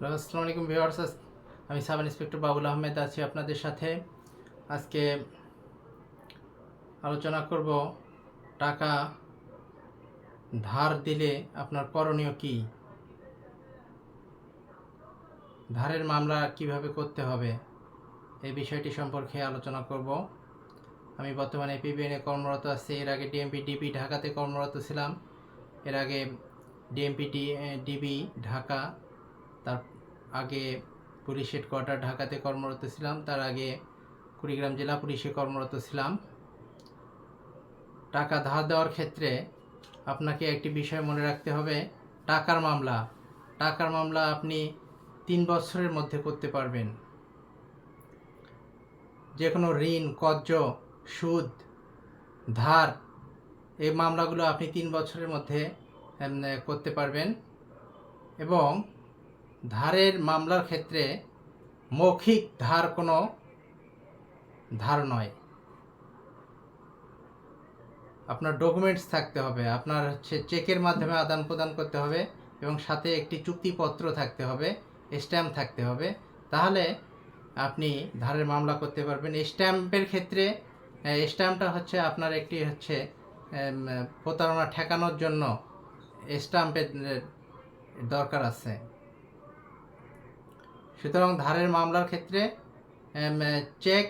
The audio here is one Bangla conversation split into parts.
আসসালামু আলাইকুম ভিউয়ার্স। আমি সাব ইন্সপেক্টর বাবুল আহমেদ আছি আপনাদের সাথে। আজকে আলোচনা করব টাকা ধার দিলে আপনার করণীয় কি? ধারের মামলা কীভাবে করতে হবে? এই বিষয়টি সম্পর্কে আলোচনা করব। আমি বর্তমানে পিবিএনে কর্মরত আছি। এর আগে ডিএমপি ডিবি ঢাকাতে কর্মরত ছিলাম। এর আগে ডিএমপি ডিবি ঢাকা তার আগে পুলিশ হেডকোয়ার্টার ঢাকাতে কর্মরত ছিলাম, তার আগে কুড়িগ্রাম জেলা পুলিশে কর্মরত ছিলাম। টাকা ধার দেওয়ার ক্ষেত্রে আপনাকে একটি বিষয় মনে রাখতে হবে, টাকার মামলা। টাকার মামলা আপনি তিন বছরের মধ্যে করতে পারবেন। যে কোনো ঋণ কর্য সুদ, ধার, এই মামলাগুলো আপনি তিন বছরের মধ্যে করতে পারবেন। এবং ধারের মামলার ক্ষেত্রে মৌখিক ধার কোনো ধার নয়। আপনার ডকুমেন্টস থাকতে হবে, আপনার হচ্ছে চেকের মাধ্যমে আদান প্রদান করতে হবে এবং সাথে একটি চুক্তিপত্র থাকতে হবে স্ট্যাম্প থাকতে হবে। তাহলে আপনি ধারের মামলা করতে পারবেন। স্ট্যাম্পের ক্ষেত্রে স্ট্যাম্পটা হচ্ছে আপনার একটি হচ্ছে প্রতারণা ঠেকানোর জন্য স্ট্যাম্পের দরকার আছে। সুতরাং ধারের মামলার ক্ষেত্রে চেক,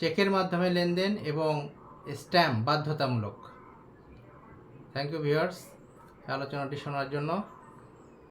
চেকের মাধ্যমে লেনদেন এবং স্ট্যাম্প বাধ্যতামূলক। থ্যাংক ইউ ভিউয়ার্স আলোচনাটি শোনার জন্য